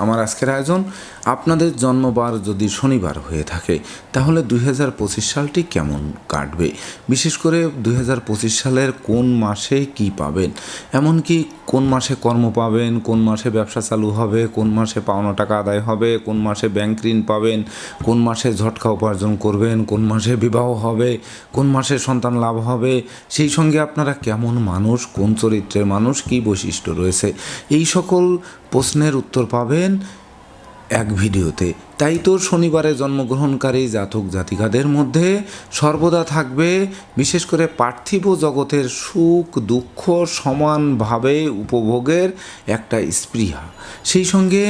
আমার আজকের আয়োজন, আপনাদের জন্মবার যদি শনিবার হয়ে থাকে, তাহলে দুই হাজার পঁচিশ সালটি কেমন কাটবে? বিশেষ করে দুই হাজার পঁচিশ সালের কোন মাসে কি পাবেন? এমনকি কোন মাসে কর্ম পাবেন, কোন মাসে ব্যবসা চালু হবে, কোন মাসে পাওনা টাকা আদায় হবে, কোন মাসে ব্যাংক ঋণ পাবেন, কোন মাসে ঝটকা উপার্জন করবেন, কোন মাসে বিবাহ হবে, কোন মাসে সন্তান লাভ হবে, সেই সঙ্গে আপনারা কেমন মানুষ, কোন চরিত্রের মানুষ, কী বৈশিষ্ট্য রয়েছে? এই সকল প্রশ্নের উত্তর পাবেন এক ভিডিওতে। তাই তো শনিবারে জন্মগ্রহণকারী জাতক জাতিকাদের মধ্যে সর্বদা থাকবে বিশেষ করে পার্থিব জগতের সুখ, দুঃখ সমানভাবে উপভোগের একটা স্পৃহা। সেই সঙ্গে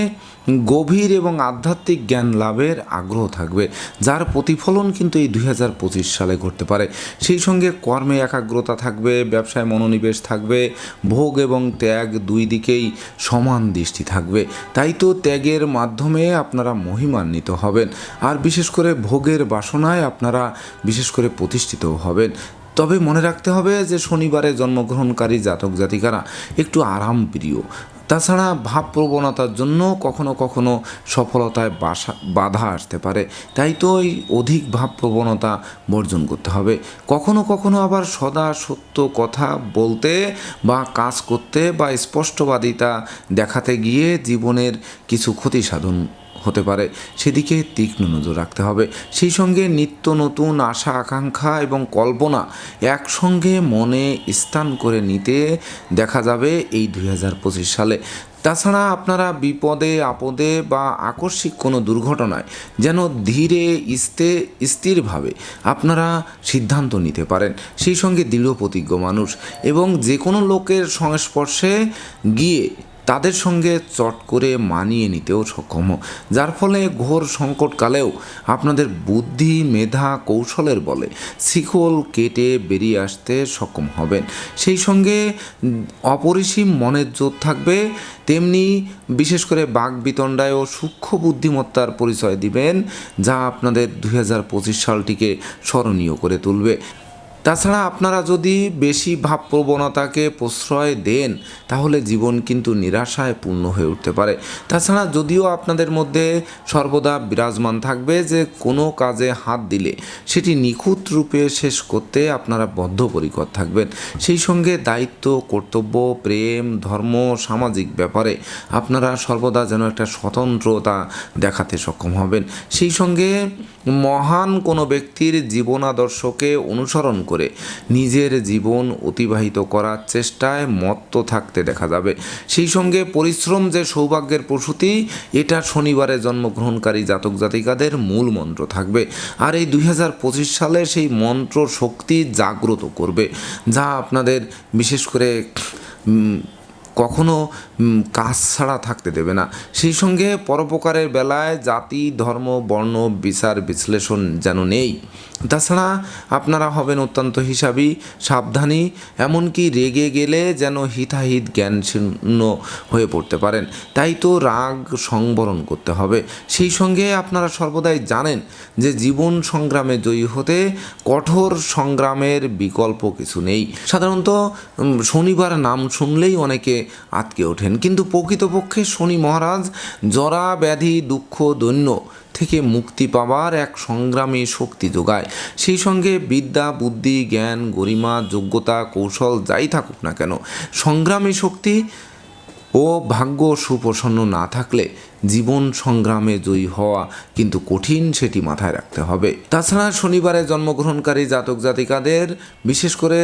গভীর এবং আধ্যাত্মিক জ্ঞান লাভের আগ্রহ থাকবে, যার প্রতিফলন কিন্তু এই দুই হাজার পঁচিশ সালে ঘটতে পারে। সেই সঙ্গে কর্মে একাগ্রতা থাকবে, ব্যবসায় মনোনিবেশ থাকবে, ভোগ এবং ত্যাগ দুই দিকেই সমান দৃষ্টি থাকবে। তাই তো ত্যাগের মাধ্যমে আপনারা মহিমান্বিত হবেন। আর বিশেষ করে ভোগের বাসনায় আপনারা বিশেষ করে প্রতিষ্ঠিত হবেন। তবে মনে রাখতে হবে যে শনিবারে জন্মগ্রহণকারী জাতক জাতিকারা একটু আরাম প্রিয় তাছাড়া ভাব প্রবণতার জন্য কখনো কখনো সফলতায় বাসা, বাধা আসতে পারে। তাই তো এই অধিক ভাব প্রবণতা বর্জন করতে হবে। কখনো কখনো আবার সদা সত্য কথা বলতে বা কাজ করতে বা স্পষ্টবাদিতা দেখাতে গিয়ে জীবনের কিছু ক্ষতি সাধন হতে পারে। সেদিকে তীক্ষ্ণ নজর রাখতে হবে। সেই সঙ্গে নিত্য নতুন আশা, আকাঙ্ক্ষা এবং কল্পনা একসঙ্গে মনে স্থান করে নিতে দেখা যাবে এই দুই হাজার পঁচিশ সালে। তাছাড়া আপনারা বিপদে, আপদে বা আকস্মিক কোনো দুর্ঘটনায় যেন ধীরে, স্থে, স্থিরভাবে আপনারা সিদ্ধান্ত নিতে পারেন। সেই সঙ্গে দৃঢ় প্রতিজ্ঞ মানুষ এবং যে কোনো লোকের সংস্পর্শে গিয়ে তাদের সঙ্গে চট করে মানিয়ে নিতেও সক্ষম। যার ফলে ঘোর সংকটকালেও আপনাদের বুদ্ধি, মেধা, কৌশলের বলে শিকল কেটে বেরিয়ে আসতে সক্ষম হবেন। সেই সঙ্গে অপরিসীম মনের জোর থাকবে, তেমনি বিশেষ করে বাঘ বিতণ্ডায় ও সূক্ষ্ম বুদ্ধিমত্তার পরিচয় দিবেন, যা আপনাদের দুই হাজার পঁচিশ সালটিকে স্মরণীয় করে তুলবে। তাছাড়া আপনারা যদি বেশি ভাব প্রবণতাকে প্রশ্রয় দেন, তাহলে জীবন কিন্তু নিরাশায় পূর্ণ হয়ে উঠতে পারে। তাছাড়া যদিও আপনাদের মধ্যে সর্বদা বিরাজমান থাকবে যে কোনো কাজে হাত দিলে, সেটি নিখুঁত রূপে শেষ করতে আপনারা বদ্ধপরিকর থাকবেন। সেই সঙ্গে দায়িত্ব, কর্তব্য, প্রেম, ধর্ম, সামাজিক ব্যাপারে আপনারা সর্বদা যেন একটা স্বতন্ত্রতা দেখাতে সক্ষম হবেন। সেই সঙ্গে মহান কোনো ব্যক্তির জীবনাদর্শকে অনুসরণ করে নিজের জীবন অতিবাহিত করার চেষ্টায় মত্ত থাকতে দেখা যাবে। সেই সঙ্গে পরিশ্রম যে সৌভাগ্যের প্রসূতি, এটা শনিবারে জন্মগ্রহণকারী জাতক জাতিকাদের মূল মন্ত্র থাকবে। আর এই দুই হাজার পঁচিশ সালে সেই মন্ত্র শক্তি জাগ্রত করবে, যা আপনাদের বিশেষ করে কখনো কাজ ছাড়া থাকতে দেবে না। সেই সঙ্গে পরোপকারের বেলায় জাতি, ধর্ম, বর্ণ, বিচার, বিশ্লেষণ যেন নেই। তাছাড়া আপনারা হবেন অত্যন্ত হিসাবী, সাবধানী, এমনকি রেগে গেলে যেন হিতাহিত জ্ঞান শূন্য হয়ে পড়তে পারেন। তাই তো রাগ সংবরণ করতে হবে। সেই সঙ্গে আপনারা সর্বদাই জানেন যে জীবন সংগ্রামে জয়ী হতে কঠোর সংগ্রামের বিকল্প কিছু নেই। সাধারণত শনিবার নাম শুনলেই অনেকে আটকে ওঠেন। কিন্তু প্রকৃতপক্ষে শনি মহারাজ জরা, ব্যাধি, দুঃখ, দৈন্য থেকে মুক্তি পাওয়ার এক সংগ্রামী শক্তি যোগায়। সেই সঙ্গে বিদ্যা, বুদ্ধি, জ্ঞান, গরিমা, যোগ্যতা, কৌশল যাই থাকুক না কেন, সংগ্রামী শক্তি ও ভাগ্য সুপ্রসন্ন না থাকলে জীবন সংগ্রামে জয়ী হওয়া কিন্তু কঠিন সেটি মাথায় রাখতে হবে। তাছাড়া শনিবারে জন্মগ্রহণকারী জাতক জাতিকাদের বিশেষ করে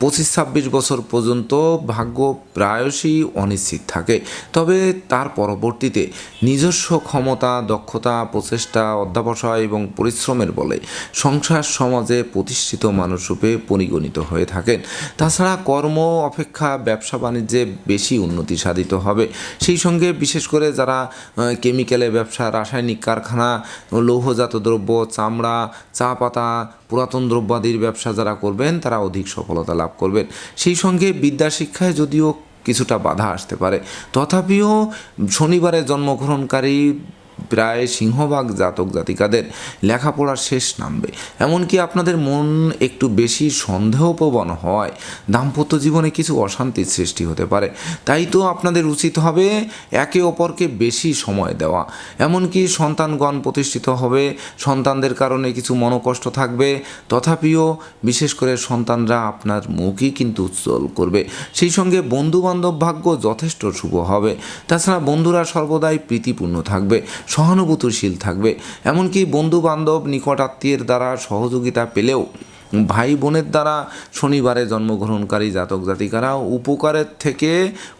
পঁচিশ ছাব্বিশ বছর পর্যন্ত ভাগ্য প্রায়শই অনিশ্চিত থাকে। তবে তার পরবর্তীতে নিজস্ব ক্ষমতা, দক্ষতা, প্রচেষ্টা, অধ্যাবসায় এবং পরিশ্রমের বলে সংসার সমাজে প্রতিষ্ঠিত মানুষরূপে পরিগণিত হয়ে থাকেন। তাছাড়া কর্ম, অপেক্ষা, ব্যবসা বাণিজ্যে বেশি উন্নতি সাধিত হবে। সেই সঙ্গে বিশেষ করে যারা কেমিক্যালে ব্যবসা, রাসায়নিক কারখানা, লৌহজাত দ্রব্য, চামড়া, চা পাতা পুরাতন দ্রব্যাদির ব্যবসা যারা করবেন, তারা অধিক সফলতা লাভ করবেন। সেই সঙ্গে বিদ্যা শিক্ষায় যদিও কিছুটা বাধা আসতে পারে, তথাপিও শনিবারে জন্মগ্রহণকারী প্রায় সিংহভাগ জাতক জাতিকাদের লেখাপড়ার শেষ নামবে। এমনকি আপনাদের মন একটু বেশি সন্দেহপ্রবণ হয় দাম্পত্য জীবনে কিছু অশান্তির সৃষ্টি হতে পারে। তাই তো আপনাদের উচিত হবে একে অপরকে বেশি সময় দেওয়া। এমনকি সন্তানগণ প্রতিষ্ঠিত হবে, সন্তানদের কারণে কিছু মনোকষ্ট থাকবে। তথাপিও বিশেষ করে সন্তানরা আপনার মুখই কিন্তু উজ্জ্বল করবে। সেই সঙ্গে বন্ধু বান্ধব ভাগ্য যথেষ্ট শুভ হবে। তাছাড়া বন্ধুরা সর্বদাই প্রীতিপূর্ণ থাকবে। সহানুভূতিশীল থাকবে। এমনকি বন্ধু বান্ধব নিকট আত্মীয়ের দ্বারা সহযোগিতা পেলেও ভাই বোনের দ্বারা শনিবারে জন্মগ্রহণকারী জাতক জাতিকারা উপকারের থেকে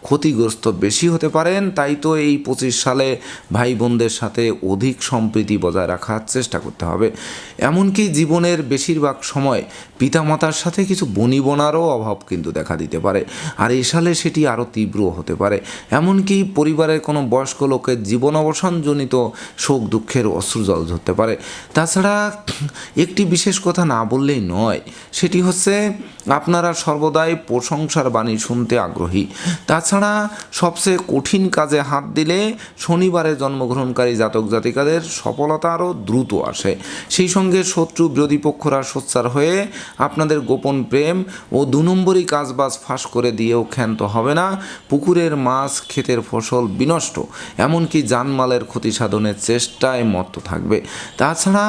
ক্ষতিগ্রস্ত বেশি হতে পারেন, তাই তো এই পঁচিশ সালে ভাই বোনদের সাথে অধিক সম্প্রীতি বজায় রাখার চেষ্টা করতে হবে। এমনকি জীবনের বেশিরভাগ সময় পিতামাতার সাথে কিছু বনিবনারও অভাব কিন্তু দেখা দিতে পারে, আর এ সালে সেটি আরও তীব্র হতে পারে। এমনকি পরিবারের কোনো বয়স্ক লোকের জীবন অবসানজনিত শোক দুঃখের অশ্রুজল ধরতে পারে। তাছাড়া একটি বিশেষ কথা না বললেই নয় সেটি হচ্ছে, আপনারা সর্বদাই প্রশংসার বাণী শুনতে আগ্রহী। তাছাড়া সবচেয়ে কঠিন কাজে হাত দিলে শনিবারে জন্মগ্রহণকারী জাতক জাতিকাদের সফলতা আরও দ্রুত আসে। সেই সঙ্গে শত্রু বিরোধী পক্ষরা সোচ্চার হয়ে আপনাদের গোপন প্রেম ও দু নম্বরই কাজবাজ ফাঁস করে দিয়েও ক্ষান্ত হবে না। পুকুরের মাছ, ক্ষেতের ফসল বিনষ্ট, এমনকি জানমালের ক্ষতি সাধনের চেষ্টায় মত্ত থাকবে। তাছাড়া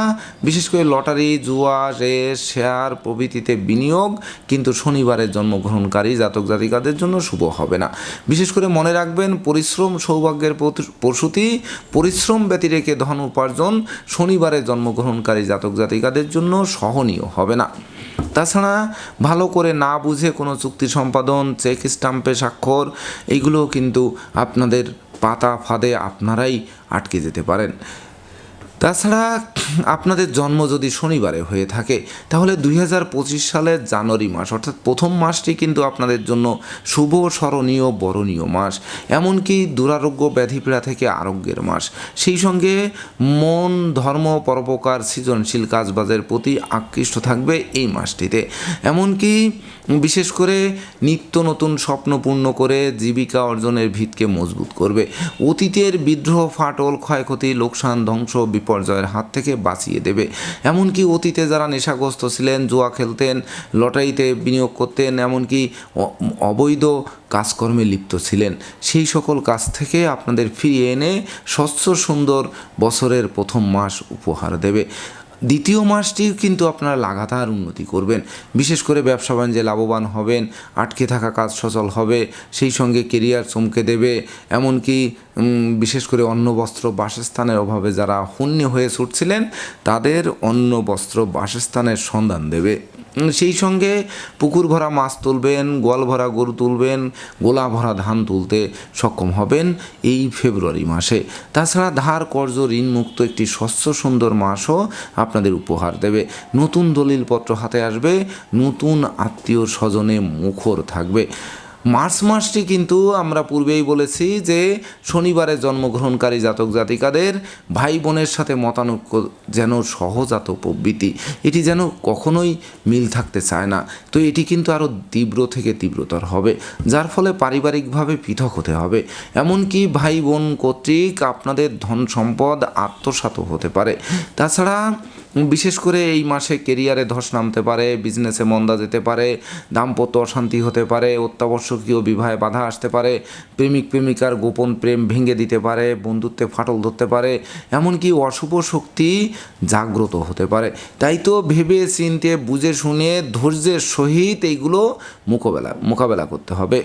বিশেষ করে লটারি, জুয়া, রেস, শেয়ার প্রভৃতিতে বিনিয়োগ, কিন্তু শনিবারের জন্মগ্রহণকারী জাতক জাতিকাদের জন্য শুভ হবে না। বিশেষ করে মনে রাখবেন, পরিশ্রম সৌভাগ্যের প্রসূতি, পরিশ্রম ব্যতিরেকে ধন উপার্জন, শনিবারে জন্মগ্রহণকারী জাতক জাতিকাদের জন্য সহনীয় হবে না। তাছাড়া ভালো করে না বুঝে কোনো চুক্তি সম্পাদন, চেক স্টাম্পে স্বাক্ষর এইগুলো কিন্তু আপনাদের পাতা ফাঁদে আপনারাই আটকে যেতে পারেন। তাছাড়া আপনাদের জন্ম যদি শনিবারে হয়ে থাকে, তাহলে দুই হাজার পঁচিশ সালের জানুয়ারি মাস, অর্থাৎ প্রথম মাসটি কিন্তু আপনাদের জন্য শুভ, স্মরণীয়, বরণীয় মাস, এমনকি দুরারোগ্য ব্যাধিপীড়া থেকে আরোগ্যের মাস। সেই সঙ্গে মন, ধর্ম, পরোপকার, সৃজনশীল কাজবাজের প্রতি আকৃষ্ট থাকবে এই মাসটিতে। এমনকি বিশেষ করে নিত্য নতুন স্বপ্ন পূর্ণ করে জীবিকা অর্জনের ভিতকে মজবুত করবে। অতীতের বিদ্রোহ, ফাটল, ক্ষয়ক্ষতি, লোকসান, ধ্বংস, বিপর্যয়ের হাত থেকে বাঁচিয়ে দেবে। এমনকি অতীতে যারা নেশাগ্রস্ত ছিলেন, জুয়া খেলতেন, লটারিতে বিনিয়োগ করতেন, এমনকি অবৈধ কাজকর্মে লিপ্ত ছিলেন, সেই সকল কাজ থেকে আপনাদের ফিরিয়ে এনে স্বচ্ছ সুন্দর বছরের প্রথম মাস উপহার দেবে। দ্বিতীয় মাসটি কিন্তু আপনারা লাগাতার উন্নতি করবেন। বিশেষ করে ব্যবসা বাণিজ্যে লাভবান হবেন, আটকে থাকা কাজ সচল হবে, সেই সঙ্গে কেরিয়ার চমকে দেবে, এমনকি বিশেষ করে অন্ন, বস্ত্র, বাসস্থানের অভাবে যারা হন্য হয়ে ছুটছিলেন, তাদের অন্ন, বস্ত্র, বাসস্থানের সন্ধান দেবে। সেই সঙ্গে পুকুর ভরা মাছ তুলবেন, গোয়াল ভরা গরু তুলবেন গোলা ভরা ধান তুলতে সক্ষম হবেন এই ফেব্রুয়ারি মাসে। তাছাড়া ধার, কর্জ, ঋণমুক্ত একটি স্বচ্ছ সুন্দর মাসও আপনাদের উপহার দেবে। নতুন দলিলপত্র হাতে আসবে, নতুন আত্মীয় স্বজনে মুখর থাকবে। মার্চ মাসটি কিন্তু আমরা পূর্বেই বলেছি যে শনিবারে জন্মগ্রহণকারী জাতক জাতিকাদের ভাই বোনের সাথে মতানৈক্য যেন সহজাত প্রবৃত্তি এটি যেন কখনোই মিল থাকতে চায় না। তো এটি কিন্তু আরও তীব্র থেকে তীব্রতর হবে, যার ফলে পারিবারিকভাবে পৃথক হতে হবে। এমনকি ভাই বোন কর্তৃক আপনাদের ধন সম্পদ আত্মসাত হতে পারে। তাছাড়া বিশেষ করে এই মাসে কেরিয়ারে ধস নামতে পারে বিজনেসে মন্দা যেতে পারে, দাম্পত্য অশান্তি হতে পারে, অত্যাবশ্যকীয় বিবাহে বাধা আসতে পারে, প্রেমিক, প্রেমিকার গোপন প্রেম ভেঙে দিতে পারে, বন্ধুত্বে ফাটল ধরতে পারে, এমনকি অশুভ শক্তি জাগ্রত হতে পারে। তাই তো ভেবে, চিনতে, বুঝে, শুনে, ধৈর্যের সহিত এইগুলো মোকাবেলা মোকাবেলা করতে হবে।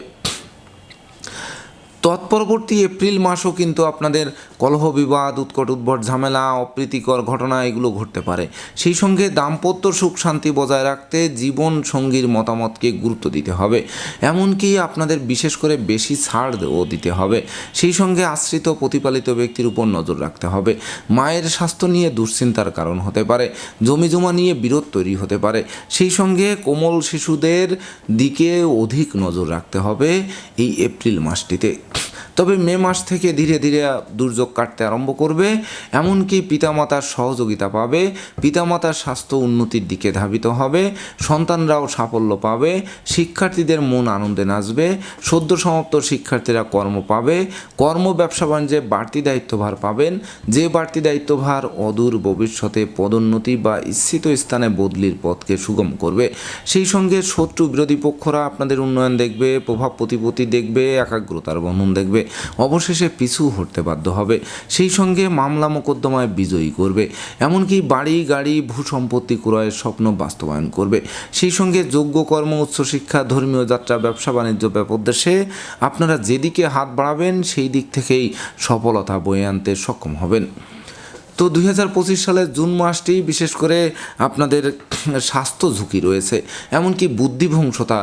তৎপরবর্তী এপ্রিল মাসও কিন্তু আপনাদের কলহ বিবাদ, উৎকট উদ্ভট ঝামেলা, অপ্রীতিকর ঘটনা, এগুলো ঘটতে পারে। সেই সঙ্গে দাম্পত্য সুখ শান্তি বজায় রাখতে জীবন সঙ্গীর মতামতকে গুরুত্ব দিতে হবে। এমনকি আপনাদের বিশেষ করে বেশি ছাড়ও দিতে হবে। সেই সঙ্গে আশ্রিত, প্রতিপালিত ব্যক্তির উপর নজর রাখতে হবে। মায়ের স্বাস্থ্য নিয়ে দুশ্চিন্তার কারণ হতে পারে। জমি জমা নিয়ে বিরোধ তৈরি হতে পারে। সেই সঙ্গে কোমল শিশুদের দিকে অধিক নজর রাখতে হবে এই এপ্রিল মাসটিতে। তবে মে মাস থেকে ধীরে ধীরে দুর্যোগ কাটতে আরম্ভ করবে, এমনকি পিতামাতার সহযোগিতা পাবে, পিতামাতার স্বাস্থ্য উন্নতির দিকে ধাবিত হবে, সন্তানরাও সাফল্য পাবে, শিক্ষার্থীদের মন আনন্দে নাচবে, সদ্য সমাপ্ত শিক্ষার্থীরা কর্ম পাবে, কর্ম, ব্যবসা, বাণিজ্যে বাড়তি দায়িত্বভার পাবেন, যে বাড়তি দায়িত্বভার অদূর ভবিষ্যতে পদোন্নতি বা ইচ্ছিত স্থানে বদলির পথকে সুগম করবে। সেই সঙ্গে শত্রু বিরোধী পক্ষরা আপনাদের উন্নয়ন দেখবে, প্রভাব প্রতিপত্তি দেখবে, একাগ্রতার বন্ধন দেখবে। অবশেষে পিছু হটতে বাধ্য হবে। সেই সঙ্গে মামলা মোকদ্দমায় বিজয়ী করবে। এমনকি বাড়ি, গাড়ি ভূ সম্পত্তি ক্রয়ের স্বপ্ন বাস্তবায়ন করবে। সেই সঙ্গে যোগ্য কর্ম উচ্চশিক্ষা ধর্মীয় যাত্রা, ব্যবসা, বাণিজ্য ব্যাপোদ্দেশে আপনারা যেদিকে হাত বাড়াবেন, সেই দিক থেকেই সফলতা বয়ে আনতে সক্ষম হবেন। তো দুই হাজার পঁচিশ সালের জুন মাসটি বিশেষ করে আপনাদের স্বাস্থ্য ঝুঁকি রয়েছে, এমনকি বুদ্ধিভংসতা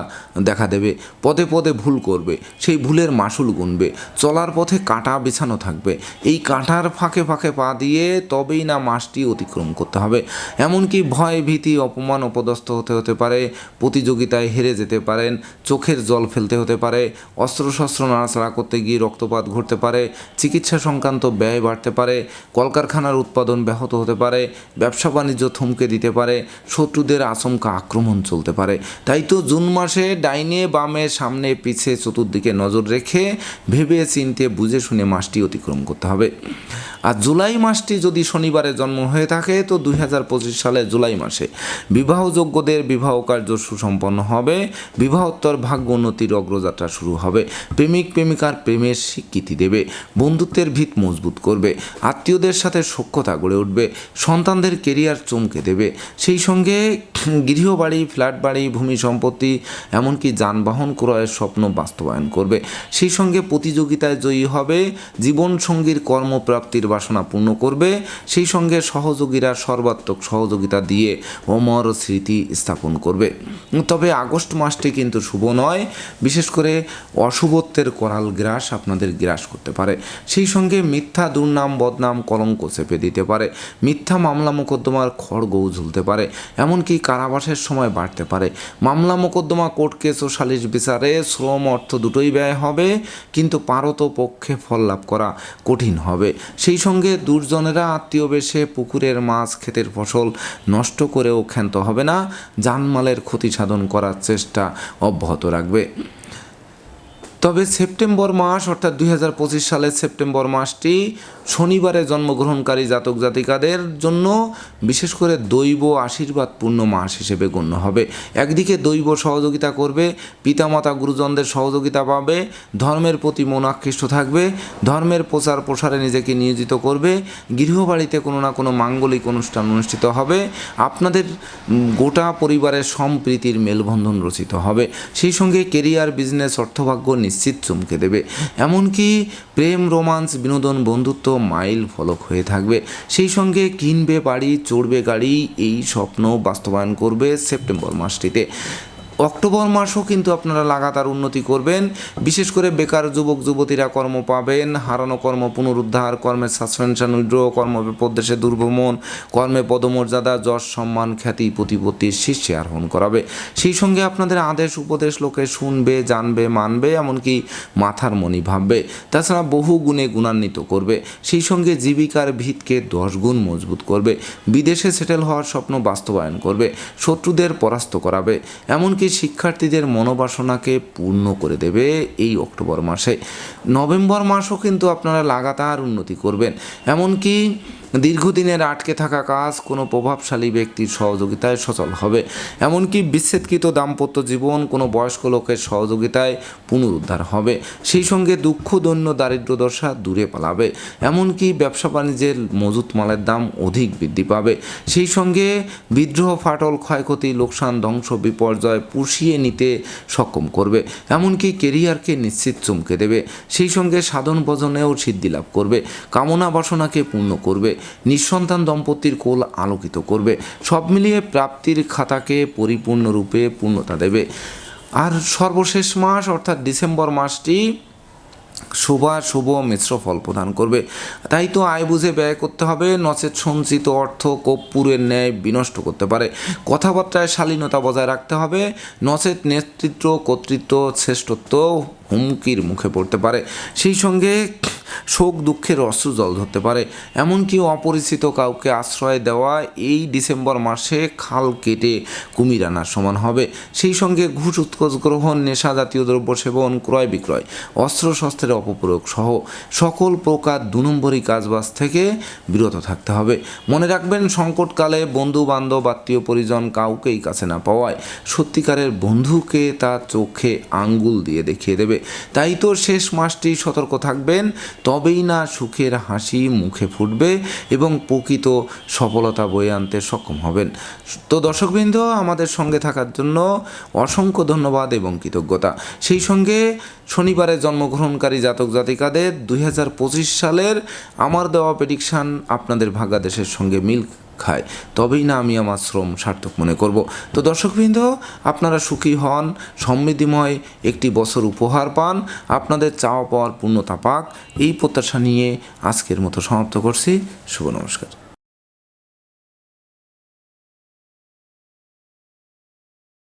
দেখা দেবে, পদে পদে ভুল করবে, সেই ভুলের মাসুল গুনবে, চলার পথে কাঁটা বিছানো থাকবে, এই কাঁটার ফাঁকে ফাঁকে পা দিয়ে তবেই না মাসটি অতিক্রম করতে হবে, এমনকি ভয়, ভীতি, অপমান, অপদস্থ হতে হতে পারে, প্রতিযোগিতায় হেরে যেতে পারেন, চোখের জল ফেলতে হতে পারে অস্ত্র অস্ত্রশস্ত্র নাড়াচাড়া করতে গিয়ে রক্তপাত ঘটতে পারে, চিকিৎসা সংক্রান্ত ব্যয় বাড়তে পারে, কলকারখানার উৎপাদন ব্যাহত হতে পারে, ব্যবসা বাণিজ্য থমকে দিতে পারে, শত্রুদের আচমকা আক্রমণ চলতে পারে। তাই তো জুন মাসে ডাইনে বামে সামনে পিছে চতুর্দিকে নজর রেখে ভেবে চিনতে বুঝে শুনে মাসটি অতিক্রম করতে হবে। আর জুলাই মাসটি যদি শনিবারে জন্ম হয়ে থাকে, তো দুই হাজার পঁচিশ সালে জুলাই মাসে বিবাহযোগ্যদের বিবাহ কার্য সুসম্পন্ন হবে, বিবাহোত্তর ভাগ্য উন্নতির অগ্রযাত্রা শুরু হবে, প্রেমিক প্রেমিকার প্রেমের স্বীকৃতি দেবে, বন্ধুত্বের ভিত মজবুত করবে, আত্মীয়দের সাথে সখ্যতা গড়ে উঠবে, সন্তানদের কেরিয়ার চমকে দেবে। সেই সঙ্গে গৃহবাড়ি ফ্ল্যাট বাড়ি, ভূমি সম্পত্তি, এমনকি যানবাহন ক্রয়ের স্বপ্ন বাস্তবায়ন করবে। সেই সঙ্গে প্রতিযোগিতায় জয়ী হবে, জীবনসঙ্গীর কর্মপ্রাপ্তির বাসনা পূর্ণ করবে। সেই সঙ্গে সহযোগীরা সর্বাত্মক সহযোগিতা দিয়ে অমর স্মৃতি স্থাপন করবে। তবে আগস্ট মাসটি কিন্তু শুভ নয়, বিশেষ করে অশুভত্বের করাল গ্রাস আপনাদের গ্রাস করতে পারে। সেই সঙ্গে মিথ্যা, দুর্নাম, বদনাম, কলঙ্ক চেপে দিতে পারে। মিথ্যা মামলা মোকদ্দমার খড়গও ঝুলতে পারে। এমনকি কারাবাসের সময় বাড়তে পারে। মামলা মোকদ্দমা কোর্ট কেস ও সালিশ বিচারে শ্রম অর্থ দুটোই ব্যয় হবে, কিন্তু পারত পক্ষে ফল লাভ করা কঠিন হবে। সেই সঙ্গে দুর্জনেরা আত্মীয় বেশে পুকুরের মাছ, ক্ষেতের ফসল নষ্ট করেও ক্ষান্ত হবে না। জানমালের ক্ষতি সাধন করার চেষ্টা অব্যাহত রাখবে। তবে সেপ্টেম্বর মাস, অর্থাৎ দুই হাজার পঁচিশ সালের সেপ্টেম্বর মাসটি শনিবারে জন্মগ্রহণকারী জাতক জাতিকাদের জন্য বিশেষ করে দৈব আশীর্বাদপূর্ণ মাস হিসেবে গণ্য হবে। একদিকে দৈব সহযোগিতা করবে, পিতামাতা গুরুজনদের সহযোগিতা পাবে, ধর্মের প্রতি মন আকৃষ্ট থাকবে, ধর্মের প্রচার প্রসারে নিজেকে নিয়োজিত করবে, গৃহবাড়িতে কোনো না কোনো মাঙ্গলিক অনুষ্ঠান অনুষ্ঠিত হবে, আপনাদের গোটা পরিবারের সম্প্রীতির মেলবন্ধন রচিত হবে। সেই সঙ্গে কেরিয়ার, বিজনেস, অর্থভাগ্য নিশ্চিত চমকে দেবে। এমনকি প্রেম, রোমান্স, বিনোদন, বন্ধুত্ব মাইল ফলক হয়ে থাকবে। সেই সঙ্গে কিনবে বাড়ি, চড়বে গাড়ি, এই স্বপ্ন বাস্তবায়ন করবে সেপ্টেম্বর মাসটিতে। অক্টোবর মাসও কিন্তু আপনারা লাগাতার উন্নতি করবেন। বিশেষ করে বেকার যুবক, যুবতীরা কর্ম পাবেন। হারানো কর্ম পুনরুদ্ধার, কর্মের সাসপেনশন উইড্র, কর্ম প্রদেশে দুর্ভ্রমণ, কর্মে পদমর্যাদা, যশ, সম্মান, খ্যাতি, প্রতিপত্তির শীর্ষে আরোহণ করাবে। সেই সঙ্গে আপনাদের আদেশ, উপদেশ লোকে শুনবে, জানবে, মানবে, এমনকি মাথার মনি ভাববে। তাছাড়া বহু গুণে গুণান্বিত করবে। সেই সঙ্গে জীবিকার ভিতকে দশ গুণ মজবুত করবে। বিদেশে সেটেল হওয়ার স্বপ্ন বাস্তবায়ন করবে। শত্রুদের পরাস্ত করাবে। এমনকি শিক্ষার্থীদের মনোবাসনাকে পূর্ণ করে দেবে এই অক্টোবর মাসে। নভেম্বর মাসও কিন্তু আপনারা লাগাতার উন্নতি করবেন। এমনকি দীর্ঘদিনের আটকে থাকা কাজ কোনো প্রভাবশালী ব্যক্তির সহযোগিতায় সচল হবে। এমনকি বিচ্ছেদকৃত দাম্পত্য জীবন কোনো বয়স্ক লোকের সহযোগিতায় পুনরুদ্ধার হবে। সেই সঙ্গে দুঃখ, দৈন্য, দারিদ্র দশা দূরে পালাবে। এমনকি ব্যবসা বাণিজ্যের মজুত মালের দাম অধিক বৃদ্ধি পাবে। সেই সঙ্গে বিদ্রোহ, ফাটল, ক্ষয়ক্ষতি, লোকসান, ধ্বংস, বিপর্যয় পুষিয়ে নিতে সক্ষম করবে। এমনকি কেরিয়ারকে নিশ্চিত চমকে দেবে। সেই সঙ্গে সাধন ভজনেও সিদ্ধি লাভ করবে। কামনা বাসনাকে পূর্ণ করবে। নিঃসন্তান দম্পতির কোল আলোকিত করবে। সব মিলিয়ে প্রাপ্তির খাতাকে পরিপূর্ণরূপে পূর্ণতা দেবে। আর সর্বশেষ মাস, অর্থাৎ ডিসেম্বর মাসটি শুভা শুভ মিশ্র ফল প্রদান করবে। তাই তো আয় বুঝে ব্যয় করতে হবে, নচেত সঞ্চিত অর্থ কর্পূরের ন্যায় বিনষ্ট করতে পারে। কথাবার্তায় শালীনতা বজায় রাখতে হবে, নচেত নেতৃত্ব কর্তৃত্ব শ্রেষ্ঠত্ব হুমকির মুখে পড়তে পারে। সেই সঙ্গে শোক, দুঃখের অশ্রু জল ধরতে পারে। এমনকি অপরিচিত কাউকে আশ্রয় দেওয়া এই ডিসেম্বর মাসে খাল কেটে কুমির আনার সমান হবে। সেই সঙ্গে ঘুষ, উৎকোচ, গ্রহণ, নেশা জাতীয় দ্রব্য সেবন, ক্রয় বিক্রয়, অস্ত্র, শস্ত্রের অপপ্রয়োগ সহ সকল প্রকার দু নম্বরই কাজবাজ থেকে বিরত থাকতে হবে। মনে রাখবেন, সংকটকালে বন্ধু বান্ধব আত্মীয় পরিজন কাউকেই কাছে না পাওয়ায় সত্যিকারের বন্ধুকে তার চোখে আঙ্গুল দিয়ে দেখিয়ে দেবে। তাই তো শেষ মাসটি সতর্ক থাকবেন, তবেই না সুখের হাসি মুখে ফুটবে এবং প্রকৃত সফলতা বয়ে আনতে সক্ষম হবেন। তো দর্শকবৃন্দ, আমাদের সঙ্গে থাকার জন্য অসংখ্য ধন্যবাদ এবং কৃতজ্ঞতা। সেই সঙ্গে শনিবারে জন্মগ্রহণকারী জাতক জাতিকাদের দুই হাজার পঁচিশ সালের আমার দেওয়া প্রেডিকশান আপনাদের ভাগ্যাদেশের সঙ্গে মিল খায়। তবেই না আমি আমার শ্রম সার্থক মনে করব। তো দর্শকবৃন্দ, আপনারা সুখী হন, সমৃদ্ধিময় একটি বছর উপহার পান। আপনাদের চাওয়া পাওয়ার পূর্ণতা পাক। এই প্রত্যাশা নিয়ে আজকের মতো সমাপ্ত করছি। শুভ নমস্কার।